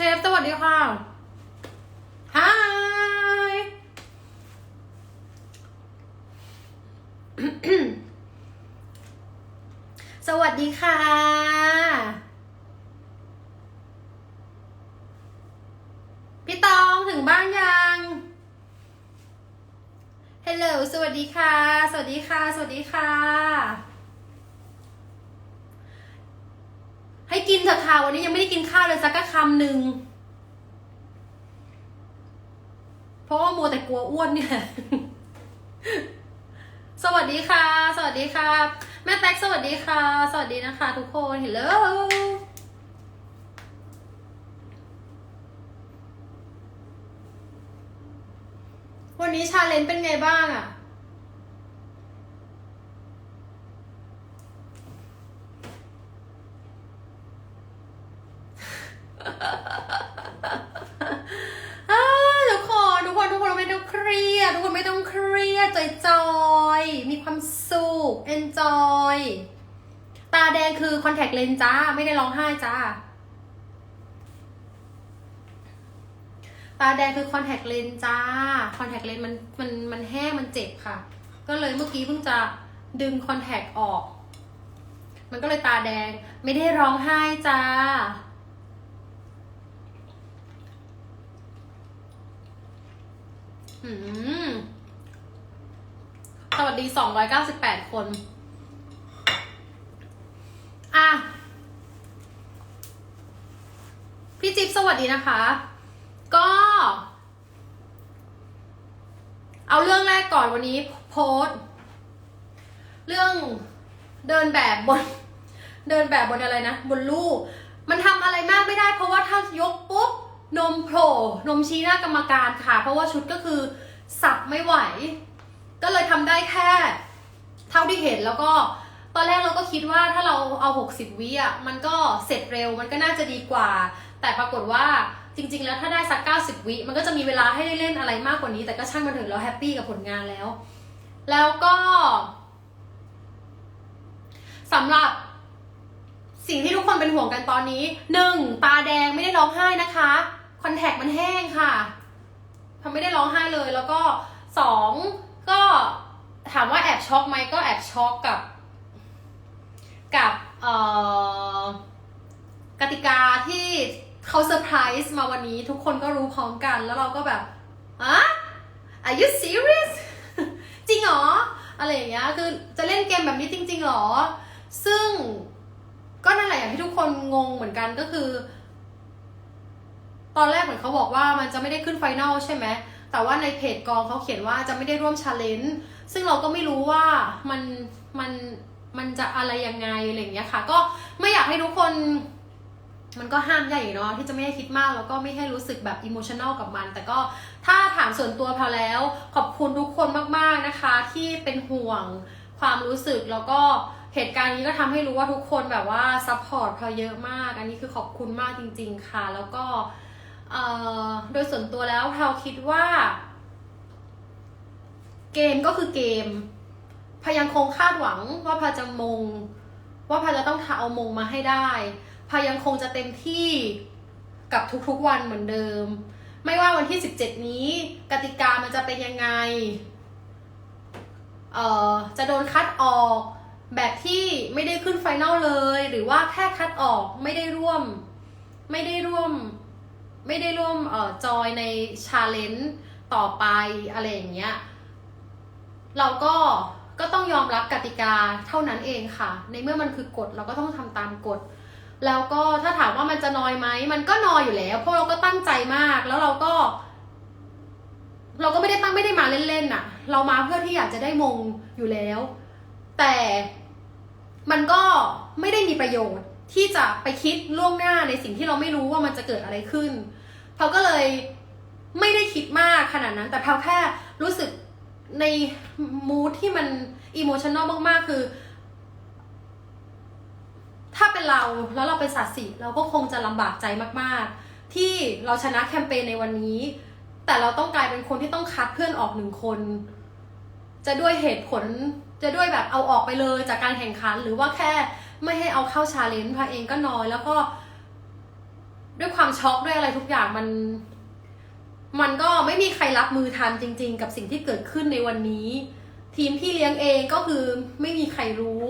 เชฟสวัสดีค่ะฮายสวัสดีค่ะ พี่ตองถึงบ้านยังฮัลโหลสวัสดีค่ะ สวัสดีค่ะ สวัสดีค่ะ ให้กินเถอะค่ะ วันนี้ยังไม่ได้กินข้าวเลยสักคำหนึ่งเพราะว่ามัวแต่กลัวอ้วนเนี่ย สวัสดีค่ะ สวัสดีค่ะ แม่แท็กสวัสดีค่ะ สวัสดีนะคะ ทุกคนเฮลโลวันนี้ชาเลนจ์เป็นไงบ้างอะ อ่าทุกคนทุกคนทุกคนไม่ต้องเครียดทุกคนไม่ต้องเครียดจอยจอยๆมีความสุข enjoy ตาแดงคือคอนแทค เลนจ้า ไม่ได้ร้องไห้จ้า ตาแดงคือคอนแทคเลนจ้า คอนแทคเลนมันมันมันแห้งมันเจ็บค่ะ ก็เลยเมื่อกี้เพิ่งจะดึงคอนแทคออก มันก็เลยตาแดง ไม่ได้ร้องไห้จ้าอืมสวัสดีสองร้อยเก้าสิบแปดคน อะ พี่จิ๊บส วัสดีนะคะ ก็ เอาเรื่องแรกก่อนวันนี้โพสเรื่องเดินแบบบน เดินแบบบนอะไรนะ บนลู่มันทำอะไรมากไม่ได้ เพราะว่าถ้ายกปุ๊บนมโผล่นมชี้หน้ากรรมการค่ะ เพราะว่าชุดก็คือสับไม่ไหว ก็เลยทำได้แค่ เท่าที่เห็นแล้วก็ตอนแรกเราก็คิดว่าถ้าเราเอา 60 วิอะมันก็เสร็จเร็วมันก็น่าจะดีกว่า แต่ปรากฏว่าจริง ๆ แล้วถ้าได้สัก 90 วิ มันก็จะมีเวลาให้ได้เล่นอะไรมากกว่านี้ แต่ก็ช่างมันเถอะเราแฮปปี้กับผลงานแล้ว แล้วก็สำหรับสิ่งที่ทุกคนเป็นห่วงกันตอนนี้หนึ่งตาแดงไม่ได้ร้องไห้นะคะคอนแทคมันแห้งค่ะทำไม่ได้ร้องไห้เลย แล้วก็สองก็ถามว่าแอบช็อกไหมก็แอบช็อกกับ กับเอ่อกติกาที่ เขาเซอร์ไพรส์มาวันนี้ทุกคนก็รู้พร้อมกัน แล้วเราก็แบบอะ are you serious จริงเหรอ อะไรอย่างเงี้ย คือจะเล่นเกมแบบนี้จริงๆเหรอ ซึ่งก็นั่นแหละอย่างที่ทุกคนงงเหมือนกันก็คือ ตอนแรกเหมือนเขาบอกว่ามันจะไม่ได้ขึ้นไฟนอลใช่ไหม แต่ว่าในเพจกองเขาเขียนว่าจะไม่ได้ร่วมชาเลนจ์ ซึ่งเราก็ไม่รู้ว่ามันมันมันจะอะไรยังไงอะไรอย่างเงี้ยค่ะ ก็ไม่อยากให้ทุกคน มันก็ห้ามใหญ่เนาะที่จะไม่ให้คิดมากแล้วก็ไม่ให้รู้สึกแบบอิโมชันแนลกับมัน แต่ก็ถ้าถามส่วนตัวพอแล้ว ขอบคุณทุกคนมากๆนะคะ ที่เป็นห่วงความรู้สึกแล้วก็เหตุการณ์นี้ก็ทำให้รู้ว่าทุกคนแบบว่าซัพพอร์ตพอเยอะมาก อันนี้คือขอบคุณมากจริง ๆ ค่ะ แล้วก็โดยส่วนตัวแล้วเราคิดว่า เกมก็คือเกมพยยังคงคาดหวังว่าพาจะมง ว่าพาจะต้องเอามงมาให้ได้ พายังคงจะเต็มที่กับทุกๆวันเหมือนเดิม ไม่ว่าวันที่ 17 นี้ กติกามันจะเป็นยังไง เอ่อ จะโดนคัดออกแบบที่ไม่ได้ขึ้นไฟนอลเลย หรือว่าแค่คัดออกไม่ได้ร่วม ไม่ได้ร่วม ไม่ได้ร่วมเอ่อจอยในชาเลนจ์ต่อไปอะไรอย่างเงี้ย เราก็ก็ต้องยอมรับกติกาเท่านั้นเองค่ะ ในเมื่อมันคือกฎเราก็ต้องทำตามกฎ แล้วก็ถ้าถามว่ามันจะนอยไหมมันก็นอยอยู่แล้ว เพราะเราก็ตั้งใจมากแล้วเราก็ เราก็ไม่ได้ตั้งไม่ได้มาเล่นๆน่ะ เรามาเพื่อที่อยากจะได้มงอยู่แล้ว แต่มันก็ไม่ได้มีประโยชน์ที่จะไปคิดล่วงหน้าในสิ่งที่เราไม่รู้ว่ามันจะเกิดอะไรขึ้นเราก็เลยไม่ได้คิดมากขนาดนั้น แต่เราแค่รู้สึกในมูทที่มันอิโมชัน a ลมากๆ คือ ถ้าเป็นเราแล้วเราเป็นสัตว์สิเราก็คงจะลำบากใจมากๆ ที่เราชนะแคมเปญในวันนี้ แต่เราต้องกลายเป็นคนที่ต้องคัดเพื่อนออกหนึ่งคน จะด้วยเหตุผลจะด้วยแบบเอาออกไปเลยจากการแข่งขัน หรือว่าแค่ไม่ให้เอาเข้าชาเลนจ์พาเองก็น้อย แล้วก็ ด้วยความช็อกด้วยอะไรทุกอย่างมัน มันก็ไม่มีใครรับมือทันจริง ๆ กับสิ่งที่เกิดขึ้นในวันนี้ ทีมพี่เลี้ยงเองก็คือไม่มีใครรู้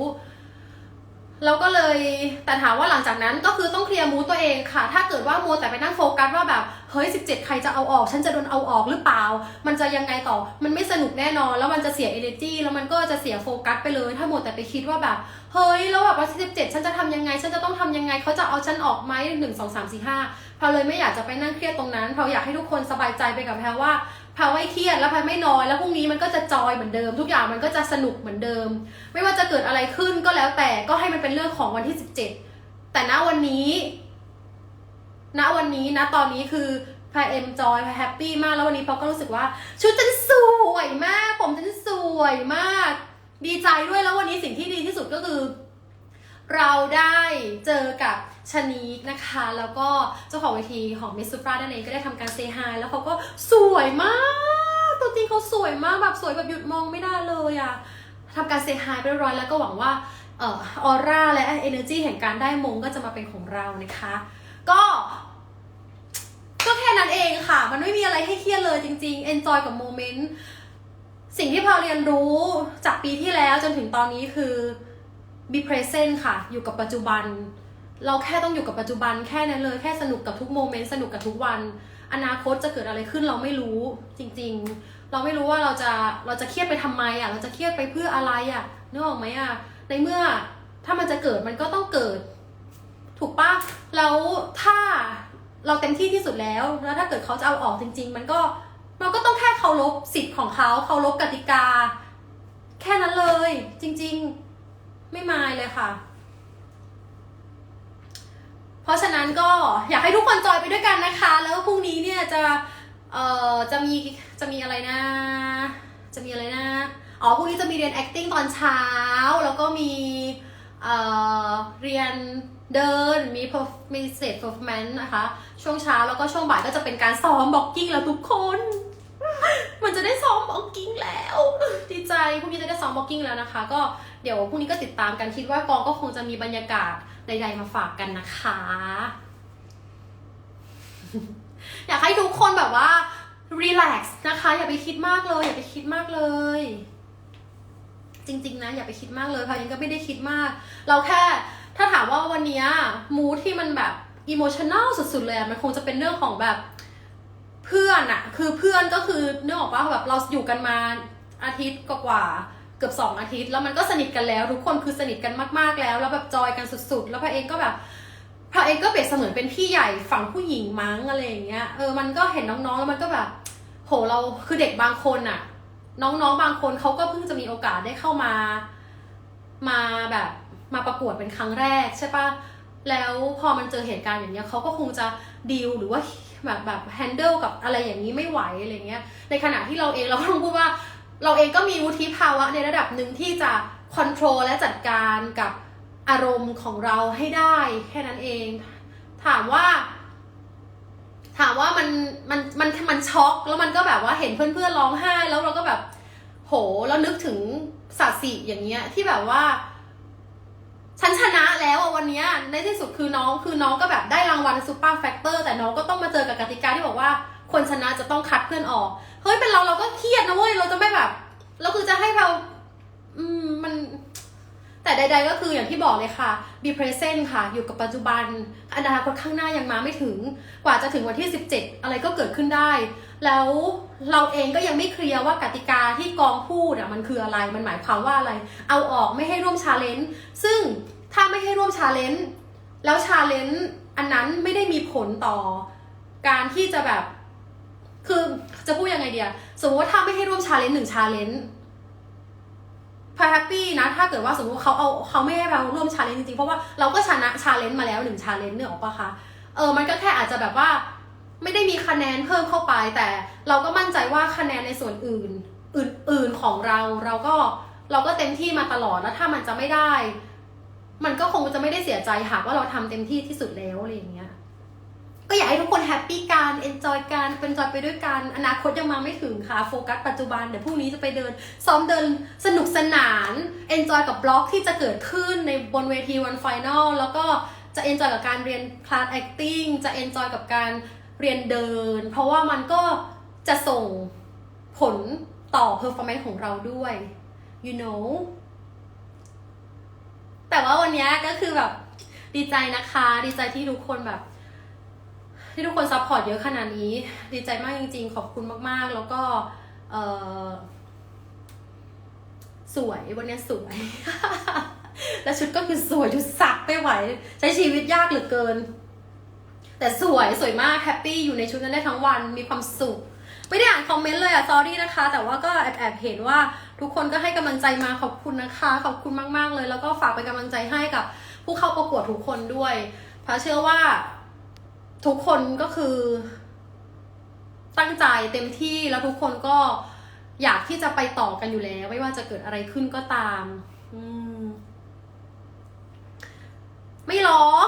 แล้วก็เลยแต่ถามว่าหลังจากนั้นก็คือต้องเคลียร์มูตัวเองค่ะ ถ้าเกิดว่ามัวแต่ไปนั่งโฟกัสว่าแบบเฮ้ย 17 ใครจะเอาออก ฉันจะโดนเอาออกหรือเปล่า มันจะยังไงต่อ มันไม่สนุกแน่นอน แล้วมันจะเสีย energy แล้วมันก็จะเสียโฟกัสไปเลย ถ้าหมดแต่ไปคิดว่าแบบ เฮ้ย แล้วแบบว่า 17 ฉันจะทำยังไง ฉันจะต้องทำยังไง เขาจะเอาฉันออกไหมหนึ่งสองสามสี่ห้าแพลเลยไม่อยากจะไปนั่งเครียดตรงนั้นแพลอยากให้ทุกคนสบายใจไปกับแพลว่า แพลไม่เครียดแล้วแพลไม่นอยแล้วพรุ่งนี้มันก็จะจอยเหมือนเดิม ทุกอย่างมันก็จะสนุกเหมือนเดิม ไม่ว่าจะเกิดอะไรขึ้นก็แล้วแต่ก็ให้มันเป็นเรื่องของวันที่ 17 แต่ณวันนี้ณวันนี้ณตอนนี้คือแพรเอ็มจอยแพรแฮปปี้มากแล้ววันนี้พอก็รู้สึกว่า ชุดฉันสวยมาก ผมฉันสวยมาก ดีใจด้วยแล้ววันนี้สิ่งที่ดีที่สุดก็คือ เราได้เจอกับ ชนีกนะคะ แล้วก็เจ้าของเวทีของมิสซูปรานั่นเองก็ได้ทำการเซฮายแล้วเขาก็สวยมาก ตัวจริงเขาสวยมากแบบสวยแบบหยุดมองไม่ได้เลยอะทำการเซฮายไปเรียบร้อยแล้วก็หวังว่าออร่าและ energy แห่งการได้มงก็จะมาเป็นของเรานะคะ ก็ก็แค่นั้นเองค่ะ มันไม่มีอะไรให้เครียดเลยจริงๆ enjoy กับโมเมนต์สิ่งที่พาเรียนรู้จากปีที่แล้วจนถึงตอนนี้คือ be present ค่ะ อยู่กับปัจจุบัน เราแค่ต้องอยู่กับปัจจุบันแค่นั้นเลยแค่สนุกกับทุกโมเมนต์สนุกกับทุกวัน อนาคตจะเกิดอะไรขึ้นเราไม่รู้จริง ๆ เราไม่รู้ว่าเราจะเราจะเครียดไปทำไมอะเราจะเครียดไปเพื่ออะไรอะนึกออกไหมอะในเมื่อถ้ามันจะเกิดมันก็ต้องเกิด ถูกปะแล้วถ้าเราเต็มที่ที่สุดแล้วแล้วถ้าเกิดเขาจะเอาออกจริง ๆ มันก็มันก็ต้องแค่เคารพสิทธิ์ของเขาเคารพกติกา แค่นั้นเลย จริง ๆ ไม่มายเลยค่ะ เพราะฉะนั้นก็อยากให้ทุกคนจอยไปด้วยกันนะคะ แล้วพรุ่งนี้เนี่ยจะเอ่อจะมีจะมีอะไรนะ จะมีอะไรนะอ๋อพรุ่งนี้จะมีเรียน acting ตอนเช้า แล้วก็มีเอ่อเรียนเดินมีมี stage performance นะคะ ช่วงเช้าแล้วก็ช่วงบ่ายก็จะเป็นการซ้อม blocking แล้วทุกคน มันจะได้ซ้อม blocking แล้วดีใจพรุ่งนี้จะได้ซ้อม blocking แล้วนะคะ ก็เดี๋ยวพรุ่งนี้ก็ติดตามกันคิดว่ากองก็คงจะมีบรรยากาศ ใดๆมาฝากกันนะคะ อยากให้ทุกคนแบบว่า relax นะคะ อย่าไปคิดมากเลย อย่าไปคิดมากเลย จริง ๆ นะ อย่าไปคิดมากเลยพายังก็ไม่ได้คิดมาก เราแค่ถ้าถามว่าวันนี้มูที่มันแบบ emotional สุดๆเลยมันคงจะเป็นเรื่องของแบบเพื่อนอะคือเพื่อนก็คือเนื่องออกว่าแบบเราอยู่กันมาอาทิตย์กว่าๆ เกือบสองอาทิตย์แล้วมันก็สนิทกันแล้ว ทุกคนคือสนิทกันมากๆแล้ว แล้วแบบจอยกันสุดๆ แล้วพระเองก็แบบพระเองก็เปรียบเสมือนเป็นพี่ใหญ่ฝั่งผู้หญิงมั้งอะไรอย่างเงี้ยเออมันก็เห็นน้องๆแล้วมันก็แบบโหเราคือเด็กบางคนอะน้องๆบางคนเขาก็เพิ่งจะมีโอกาสได้เข้ามา มาแบบมาประกวดเป็นครั้งแรกใช่ปะแล้วพอมันเจอเหตุการณ์อย่างเงี้ยเขาก็คงจะดีลหรือว่าแบบแบบแฮนเดิลกับอะไรอย่างนี้ไม่ไหวอะไรเงี้ยในขณะที่เราเองเราก็ต้องพูดว่า เราเองก็มีวุฒิภาวะในระดับหนึ่งที่จะคอนโทรลและจัดการกับอารมณ์ของเราให้ได้แค่นั้นเอง ถามว่า ถามว่ามันมันมันมันช็อก แล้วมันก็แบบว่าเห็นเพื่อนๆร้องไห้ แล้วเราก็แบบ โหแล้วนึกถึงศาสตร์สีอย่างเงี้ย ที่แบบว่าฉันชนะแล้วอะวันนี้ในที่สุดคือน้องคือน้องก็แบบได้รางวัลซูเปอร์แฟกเตอร์แต่น้องก็ต้องมาเจอกับกติกาที่บอกว่า คนชนะจะต้องคัดเพื่อนออก เฮ้ยเป็นเราเราก็เครียดนะเว้ยเราจะไม่แบบเราคือจะให้เรา อืมมัน แต่ใด ๆ ก็คืออย่างที่บอกเลยค่ะ be present ค่ะ อยู่กับปัจจุบัน อนาคตข้างหน้ายังมาไม่ถึง กว่าจะถึงวันที่ 17 อะไรก็เกิดขึ้นได้ แล้วเราเองก็ยังไม่เคลียร์ว่ากติกาที่กองพูดอะมันคืออะไร มันหมายความว่าอะไร เอาออกไม่ให้ร่วมชาเลนจ์ ซึ่งถ้าไม่ให้ร่วมชาเลนจ์ แล้วชาเลนจ์อันนั้นไม่ได้มีผลต่อ การที่จะแบบ คือจะพูดยังไงเดียสมมติว่าถ้าไม่ให้ร่วมชาเลนจ์หนึ่งชาเลนจ์พายแฮปปี้นะ ถ้าเกิดว่าสมมติว่าเขาเอาเขาไม่ให้เราร่วมชาเลนจ์จริงๆ เพราะว่าเราก็ชนะชาเลนจ์มาแล้วหนึ่งชาเลนจ์เนี่ยหรอกปะคะเออมันก็แค่อาจจะแบบว่า ไม่ได้มีคะแนนเพิ่มเข้าไป แต่เราก็มั่นใจว่าคะแนนในส่วนอื่น อื่นๆของเราเราก็เราก็เต็มที่มาตลอดแล้วถ้ามันจะไม่ได้ มันก็คงจะไม่ได้เสียใจหากว่าเราทำเต็มที่ที่สุดแล้วอะไรอย่างเงี้ย ก็อยากให้ทุกคนแฮปปี้กันเอนจอยกันเป็นจอยไปด้วยกันอนาคตยังมาไม่ถึงค่ะโฟกัสปัจจุบันเดี๋ยวพรุ่งนี้จะไปเดิน ซ้อมเดินสนุกสนานเอนจอยกับบล็อกที่จะเกิดขึ้นในบนเวทีวันไฟนอลแล้วก็จะเอนจอยกับการเรียนคลาส acting จะเอนจอยกับการเรียนเดิน เพราะว่ามันก็จะส่งผลต่อ performance ของเราด้วย you know แต่ว่าวันนี้ก็คือแบบดีใจนะคะ ดีใจที่ทุกคนแบบ ที่ทุกคนซัพพอร์ตเยอะขนาดนี้ ดีใจมากจริง ๆ ขอบคุณมาก ๆ แล้วก็เออสวยวันนี้สวย แล้วชุดก็คือสวยชุดสักไม่ไหว ใช้ชีวิตยากเหลือเกิน แต่สวยสวยมากแฮปปี้อยู่ในชุดนั้นได้ทั้งวันมีความสุขไม่ได้อ่านคอมเมนต์เลยอะ s อรี่นะคะ แต่ว่าก็แอบแอบเห็นว่าทุกคนก็ให้กำลังใจมาขอบคุณนะคะ ขอบคุณมาก ๆ เลย แล้วก็ฝากเป็นกำลังใจให้กับผู้เข้าประกวดทุกคนด้วย เพราะเชื่อว่า ทุกคนก็คือ ตั้งใจเต็มที่แล้วทุกคนก็อยากที่จะไปต่อกันอยู่แล้ว ไม่ว่าจะเกิดอะไรขึ้นก็ตาม อืม ไม่ร้อง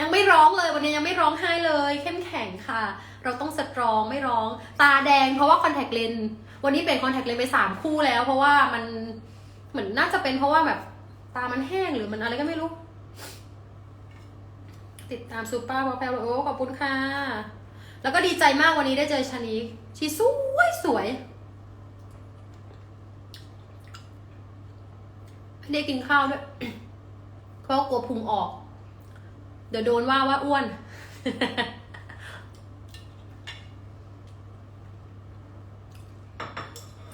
ยังไม่ร้องเลยวันนี้ยังไม่ร้องไห้เลย เข้มแข็งค่ะ เราต้องสตรองไม่ร้อง ตาแดงเพราะว่าคอนแทคเลนส์วันนี้เป็นคอนแทคเลนส์ไปสามคู่แล้ว เพราะว่ามันเหมือนน่าจะเป็นเพราะว่าแบบตามันแห้งหรือมันอะไรก็ไม่รู้ ติดตามซูเปอร์บอลแพลโอ้ขอบคุณค่ะ แล้วก็ดีใจมากวันนี้ได้เจอชานิกชีสวยสวยไม่ได้กินข้าวด้วยเพราะกลัวพุงออก เดี๋ยวโดนว่าว่าอ้วน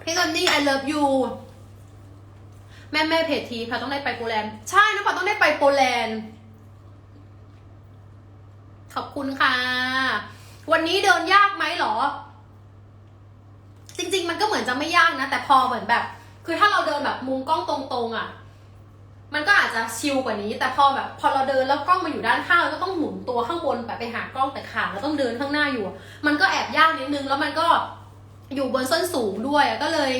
พี่ตอนนี่ I love you แม่แม่เพจทีพาต้องได้ไปโปแลนด์ ใช่นะพาต้องได้ไปโปแลนด์ ขอบคุณค่ะ วันนี้เดินยากไหมหรอ จริง ๆ มันก็เหมือนจะไม่ยากนะ แต่พอเหมือนแบบ คือถ้าเราเดินแบบมุมกล้องตรงๆอะ มันก็อาจจะชิลกว่านี้ แต่พอแบบ พอเราเดินแล้วกล้องมาอยู่ด้านข้างเราก็ต้องหมุนตัวข้างบนแบบไปหากล้องแต่ขาเราต้องเดินข้างหน้าอยู่ มันก็แอบยากนิดนึง แล้วมันก็อยู่บนส้นสูงด้วยก็เลย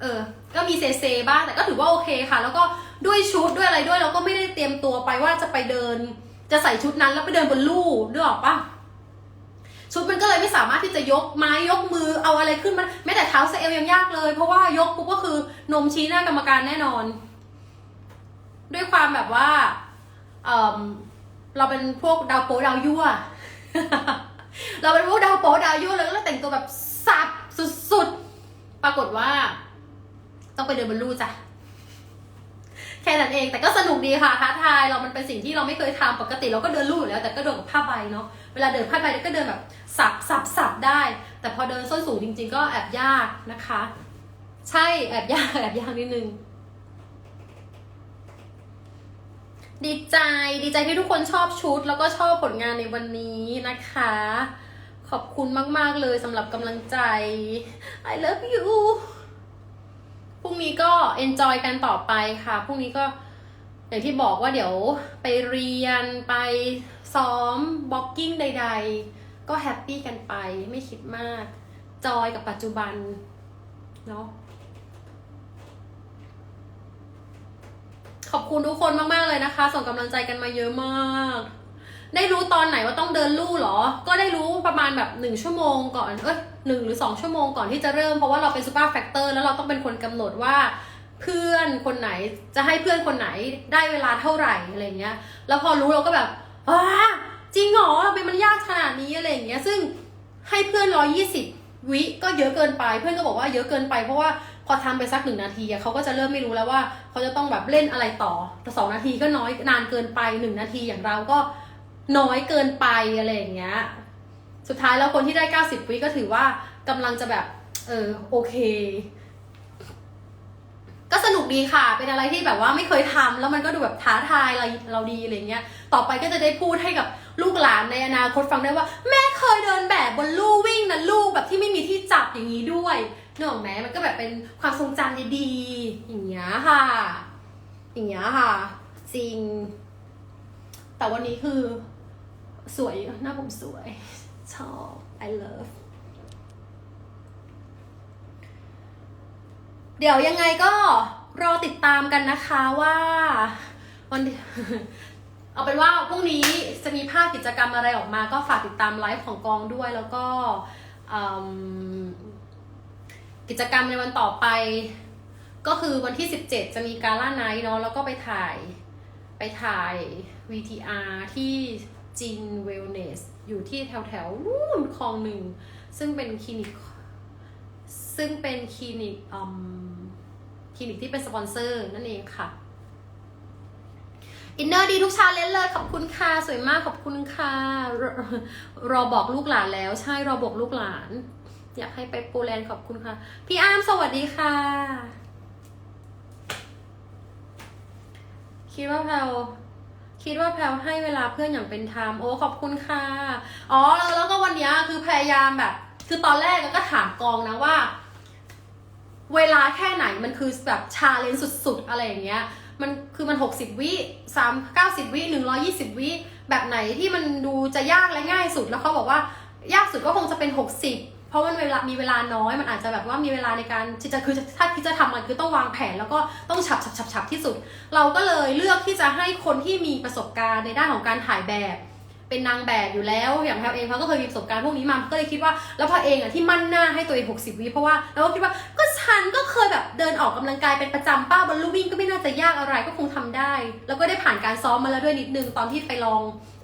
เออ ก็มีเซเซบ้างแต่ก็ถือว่าโอเคค่ะ แล้วก็ด้วยชุดด้วยอะไรด้วยเราก็ไม่ได้เตรียมตัวไปว่าจะไปเดิน จะใส่ชุดนั้นแล้วไปเดินบนลู่ด้วยหรอกปะชุดมันก็เลยไม่สามารถที่จะยกไม้ยกมือเอาอะไรขึ้นมาแม้แต่เท้าเซเอลยังยากเลย เพราะว่ายกปุ๊บก็คือนมชี้หน้ากรรมการแน่นอน ด้วยความแบบว่าเเราเป็นพวกดาวโป๊ดาวยั่ว เราเป็นพวกดาวโป๊ดาวยั่วแล้วก็แต่งตัวแบบสับสุดๆ ปรากฏว่า ต้องไปเดินบนลู่จ้ะ แค่นั้นเองแต่ก็สนุกดีค่ะท้าทายเรามันเป็นสิ่งที่เราไม่เคยทำปกติเราก็เดินลู่อยู่แล้วแต่ก็เดินกับผ้าใบเนาะเวลาเดินผ้าใบก็เดินแบบสับสับสับได้ แต่พอเดินส้นสูงจริง ๆ ก็แอบยากนะคะ ใช่แอบยากแอบยากนิดนึงดีใจดีใจที่ทุกคนชอบชุด แล้วก็ชอบผลงานในวันนี้นะคะ ขอบคุณมาก ๆ เลยสำหรับกำลังใจ I love you พรุ่งนี้ก็ enjoy กันต่อไปค่ะ พรุ่งนี้ก็อย่างที่บอกว่าเดี๋ยวไปเรียนไปซ้อมบล็อกกิ้งใด ๆ ก็แฮปปี้กันไปไม่คิดมาก จอยกับปัจจุบัน เนาะขอบคุณทุกคนมาก ๆ เลยนะคะ ส่งกำลังใจกันมาเยอะมาก ได้รู้ตอนไหนว่าต้องเดินลู่หรอ ก็ได้รู้ประมาณแบบหนึ่งชั่วโมงก่อน เอ้ย หนึ่งหรือสองชั่วโมงก่อนที่จะเริ่มเพราะว่าเราเป็นซูเปอร์แฟกเตอร์แล้วเราต้องเป็นคนกำหนดว่าเพื่อนคนไหนจะให้เพื่อนคนไหนได้เวลาเท่าไหร่อะไรเงี้ย แล้วพอรู้เราก็แบบอ้าจริงเหรอทำไมมันยากขนาดนี้อะไรเงี้ย ซึ่งให้เพื่อนร้อยี่สิบวิก็เยอะเกินไป เพื่อนก็บอกว่าเยอะเกินไปเพราะว่าพอทำไปสักหนึ่งนาทีเขาก็จะเริ่มไม่รู้แล้วว่าเขาจะต้องแบบเล่นอะไรต่อแต่สองนาทีก็น้อยนานเกินไปหนึ่งนาทีอย่างเราก็น้อยเกินไปอะไรอย่างเงี้ย สุดท้ายแล้วคนที่ได้ 90 วิก็ถือว่ากำลังจะแบบ เออโอเค ก็สนุกดีค่ะ เป็นอะไรที่แบบว่าไม่เคยทำแล้วมันก็ดูแบบท้าทายเราเราดีอะไรเงี้ย ต่อไปก็จะได้พูดให้กับลูกหลานในอนาคตฟังได้ว่า แม่เคยเดินแบบบนลู่วิ่งนะลูกแบบที่ไม่มีที่จับอย่างนี้ด้วยเนกออกไหมมันก็แบบเป็นความทรงจำดีๆ อย่างเงี้ยค่ะ อย่างเงี้ยค่ะ จริง แต่วันนี้คือ สวยหน้าผมสวย ชอบ I love เดี๋ยวยังไงก็รอติดตามกันนะคะว่าวันเอาเป็นว่าพรุ่งนี้จะมีภาพกิจกรรมอะไรออกมา ก็ฝากติดตามไลฟ์ของกองด้วยแล้วก็กิจกรรมในวันต่อไป ก็คือวันที่ 17 จะมีการล่าไนท์เนาะแล้วก็ไปถ่ายไปถ่าย VTR ที่ จินเวลเนสอยู่ที่แถวแถวนู่นคลองหนึ่ง ซึ่งเป็นคลินิก ซึ่งเป็นคลินิกอืมคลินิกที่เป็นสปอนเซอร์นั่นเองค่ะ อินเนอร์ดีทุกชาเลนเลย ขอบคุณค่ะ สวยมากขอบคุณค่ะรอรอบอกลูกหลานแล้ว ใช่รอบอกลูกหลาน อยากให้ไปโปแลนด์ขอบคุณค่ะ พี่อามสวัสดีค่ะ คิดว่าแพลว คิดว่าแพลวให้เวลาเพื่อนอย่างเป็นธรรมโอ้ขอบคุณค่ะอ๋อแล้วแล้วก็วันนี้คือพยายามแบบ คือตอนแรกก็ถามกองนะว่า เวลาแค่ไหนมันคือแบบชาเลนจ์สุดๆ อะไรอย่างเงี้ยมันคือมัน 60 วิสามเก้าสิบวิหนึ่งร้อยี่สิบวิ แบบไหนที่มันดูจะยากและง่ายสุดแล้วเขาบอกว่ายากสุดก็คงจะเป็น 60 เพราะมันเวลามีเวลาน้อยมันอาจจะแบบว่ามีเวลาในการที่จะคือถ้าที่จะทำมันคือต้องวางแผน แล้วก็ต้องฉับฉับฉับฉับที่สุด เราก็เลยเลือกที่จะให้คนที่มีประสบการณ์ในด้านของการถ่ายแบบ เป็นนางแบบอยู่แล้ว อย่างแพลเองเขาก็เคยมีประสบการณ์พวกนี้มาก็เลยคิดว่าแล้วพอเองอะที่มั่นหน้าให้ตัวเอง60วิเพราะว่าเราก็คิดว่าก็ฉันก็เคยแบบเดินออกกำลังกายเป็นประจำป้าบนลู่วิ่งก็ไม่น่าจะยากอะไรก็คงทำได้ แล้วก็ได้ผ่านการซ้อมมาแล้วด้วยนิดนึงตอนที่ไปลอง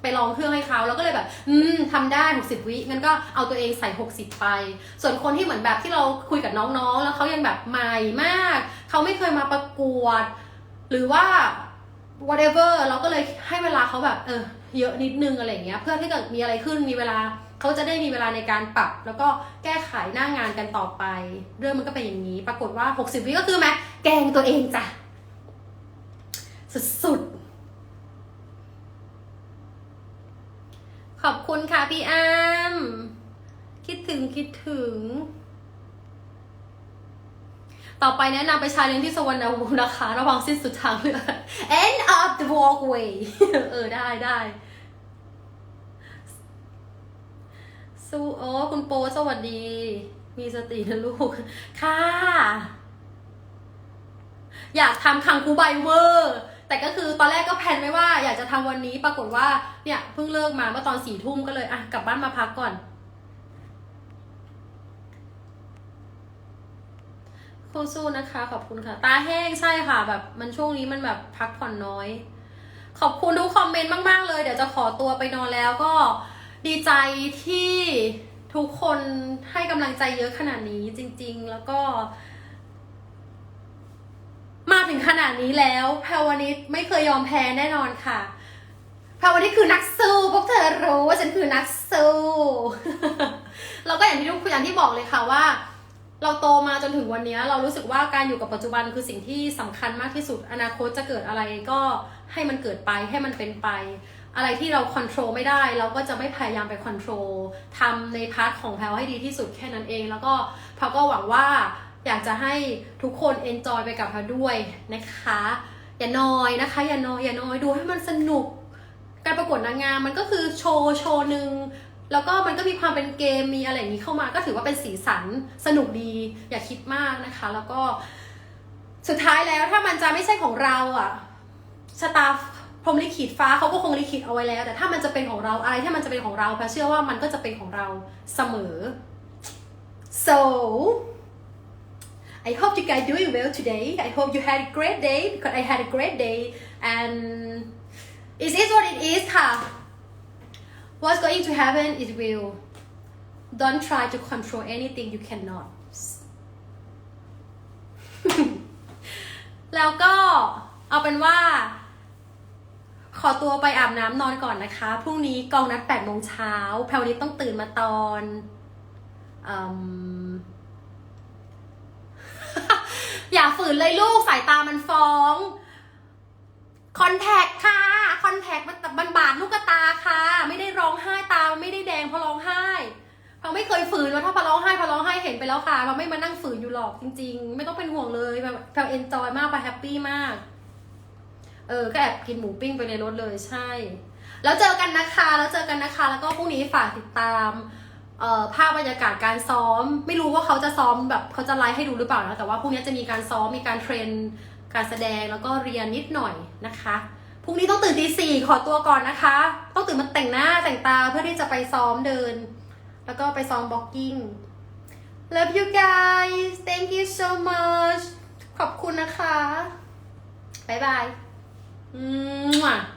ไปลองเครื่องให้เขาแล้วก็เลยแบบ อืมทำได้ 60 วิงั้นก็เอาตัวเองใส่ 60 ไป ส่วนคนที่เหมือนแบบที่เราคุยกับน้องๆ แล้วเขายังแบบใหม่มาก เขาไม่เคยมาประกวด หรือว่า whatever เราก็เลยให้เวลาเขาแบบ เออ เยอะนิดนึงอะไรเงี้ย เพื่อที่เกิดมีอะไรขึ้นมีเวลาเขาจะได้มีเวลาในการปรับ แล้วก็แก้ไขหน้างานกันต่อไป เรื่องมันก็เป็นอย่างนี้ ปรากฏว่า 60 วิก็คือแม้แกงตัวเองจ้ะสุดๆ ข อบคุณค่ะพี่อามคิดถึงคิดถึง ต่อไปแนะนำไปชาเลนที่สวรรณภูมินะคะ ระว่างสิ้นสุดทางเรือ end of the walkway เออ ได้ได้สู้โอ้คุณโปสวัสดี มีสตินะลูก ค่ะ อยากทำคังคูไบเวอร์ แต่ก็คือตอนแรกก็แพลนไว้ว่าอยากจะทำวันนี้ปรากฏว่าเนี่ยเพิ่งเลิกมาเมื่อตอนสี่ทุ่มก็เลยอะกลับบ้านมาพักก่อนสู้นะคะ ขอบคุณค่ะ ตาแห้งใช่ค่ะ แบบมันช่วงนี้มันแบบพักผ่อนน้อย ขอบคุณทุกคอมเมนต์มาก ๆ เลย เดี๋ยวจะขอตัวไปนอนแล้วก็ดีใจที่ทุกคนให้กำลังใจเยอะขนาดนี้จริง ๆ แล้วก็ มาถึงขนาดนี้แล้วแพรวนิดไม่เคยยอมแพ้แน่นอนค่ะแพรวนิดคือนักสู้พวกเธอรู้ว่าฉันคือนักสู้แล้วก็อย่างที่ทุกอย่างที่บอกเลยค่ะว่า เราโตมาจนถึงวันนี้เรารู้สึกว่าการอยู่กับปัจจุบันคือสิ่งที่สำคัญมากที่สุด อนาคตจะเกิดอะไรก็ให้มันเกิดไปให้มันเป็นไป อะไรที่เราควบคุมไม่ได้ เราก็จะไม่พยายามไปควบคุมทำในพาร์ทของแพลวให้ดีที่สุดแค่นั้นเอง แล้วก็แพลวก็หวังว่า อยากจะให้ทุกคนเอนจอยไปกับแพลวด้วยนะคะ อย่านอยนะคะ อย่านอยอย่านอยดูให้มันสนุก การประกวดนางงามมันก็คือโชว์โชว์หนึ่งแล้วก็มันก็มีความเป็นเกมมีอะไรอย่างนี้เข้ามาก็ถือว่าเป็นสีสันสนุกดี อย่าคิดมากนะคะ แล้วก็สุดท้ายแล้วถ้ามันจะไม่ใช่ของเราอะชะตาพรหมลิขิตฟ้าเขาก็คงลิขิตเอาไว้แล้ว แต่ถ้ามันจะเป็นของเราอะไรที่มันจะเป็นของเราแพรเชื่อว่ามันก็จะเป็นของเราเสมอ so I hope you guys doing well today I hope you had a great day because I had a great day and it is what it is ค่ะ What's going to happen it will don't try to control anything you cannot แล้วก็เอาเป็นว่า ขอตัวไปอาบน้ำนอนก่อนนะคะ พรุ่งนี้กองนัด8โมงเช้าแพรวนิดต้องตื่นมาตอนอืม อย่าฝืนเลยลูกสายตามันฟ้องคอนแทคค่ะคอนแทคมันมันบาดลูกตาค่ะ ไม่ได้ร้องไห้ตาไม่ได้แดงเพราะร้องไห้เราไม่เคยฝืนว่าถ้าพอร้องไห้พอร้องไห้เห็นไปแล้วค่ะเราไม่มานั่งฝืนอยู่หรอกจริง ๆ ไม่ต้องเป็นห่วงเลยแบบเราเอนจอยมากไปแฮปปี้มากเออก็แอบกินหมูปิ้งไปในรถเลยใช่ แล้วเจอกันนะคะ แล้วเจอกันนะคะ แล้วก็พรุ่งนี้ฝากติดตาม เอ่อภาพบรรยากาศการซ้อม ไม่รู้ว่าเขาจะซ้อมแบบเขาจะไลฟ์ให้ดูหรือเปล่านะแต่ว่าพรุ่งนี้จะมีการซ้อมมีการเทรนการแสดงแล้วก็เรียนนิดหน่อยนะคะพรุ่งนี้ต้องตื่นตีสี่ขอตัวก่อนนะคะ ต้องตื่นมาแต่งหน้าแต่งตาเพื่อที่จะไปซ้อมเดิน แล้วก็ไปซ้อมบ็อกกิ้ง Love you guys thank you so much ขอบคุณนะคะ บ๊ายบาย Mwah.